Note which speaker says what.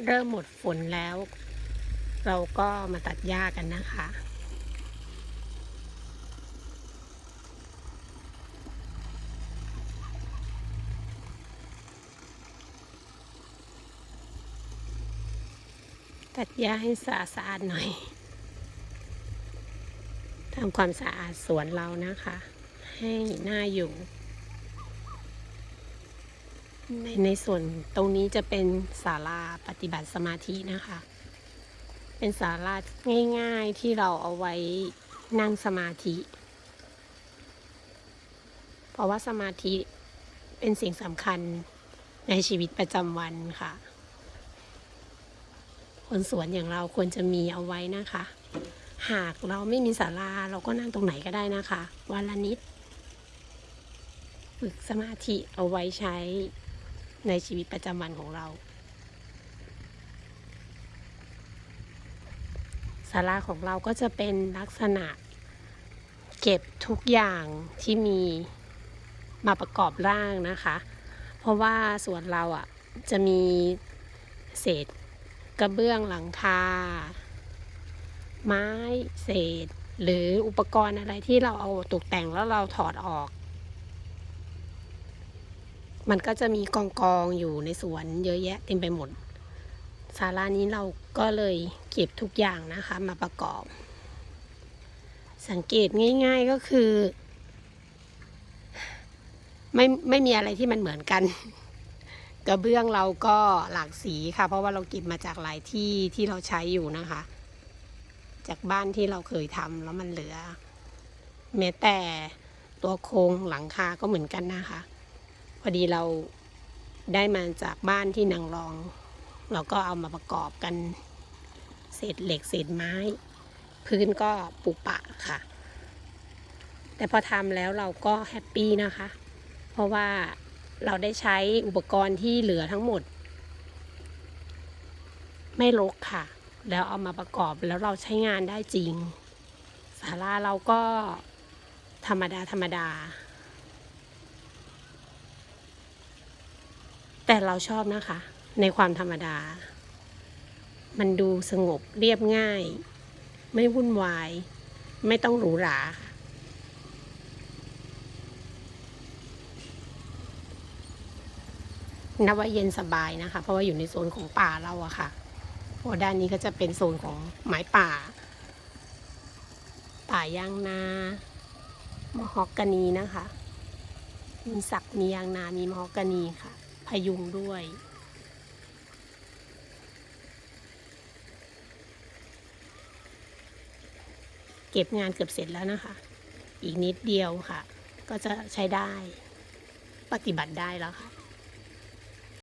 Speaker 1: เริ่มหมดฝนแล้ว เราก็มาตัดหญ้ากันนะคะตัดหญ้าให้สะอาดๆหน่อยทำความสะอาดสวนเรานะคะ ให้น่าอยู่ ในในส่วนตรงนี้จะเป็นศาลาปฏิบัติสมาธินะคะ เป็นศาลาง่ายๆที่เราเอาไว้นั่งสมาธิ เพราะว่าสมาธิเป็นสิ่งสำคัญในชีวิตประจำวันค่ะ คนสวนอย่างเราควรจะมีเอาไว้นะคะ หากเราไม่มีศาลาเราก็นั่งตรงไหนก็ได้นะคะ วันละนิด ฝึกสมาธิเอาไว้ใช้ ในชีวิตประจำวันของเราศาลาของเราก็จะเป็นลักษณะเก็บทุกอย่างที่มีมาประกอบร่างนะคะ เพราะว่าส่วนเราอะจะมีเศษกระเบื้องหลังคา ไม้เศษ หรืออุปกรณ์อะไรที่เราเอาตกแต่งแล้วเราถอดออก มันก็จะมีกองกองอยู่ในสวนเยอะแยะเต็มไปหมดศาลานี้เราก็เลยเก็บทุกอย่างนะคะมาประกอบ สังเกตง่าย ๆก็คือ ไม่ไม่มีอะไรที่มันเหมือนกัน กระเบื้องเราก็หลากสีค่ะ เพราะว่าเราเก็บมาจากหลายที่ที่เราใช้อยู่นะคะ จากบ้านที่เราเคยทำแล้วมันเหลือ แม้แต่ตัวโครงหลังคาก็เหมือนกันนะคะ พอดีเราได้มาจากบ้านที่นางรอง เราก็เอามาประกอบกัน เศษเหล็กเศษไม้ พื้นก็ปุปะค่ะ แต่พอทำแล้วเราก็แฮปปี้นะคะ เพราะว่าเราได้ใช้อุปกรณ์ที่เหลือทั้งหมด ไม่รกค่ะ แล้วเอามาประกอบแล้วเราใช้งานได้จริงศาลาเราก็ธรรมดาธรรมดา แต่เราชอบนะคะ ในความธรรมดา มันดูสงบเรียบง่าย ไม่วุ่นวาย ไม่ต้องหรูหราค่ะนับว่าเย็นสบายนะคะ เพราะว่าอยู่ในโซนของป่าเราอะค่ะเพราะด้านนี้ก็จะเป็นโซนของไม้ป่า ป่ายางนามะฮอกกานีนะคะ มีสักมียางนา มีมะฮอกกานีค่ะ ยุงด้วย เก็บงานเกือบเสร็จแล้วนะคะ อีกนิดเดียวค่ะ ก็จะใช้ได้ ปฏิบัติได้แล้วค่ะ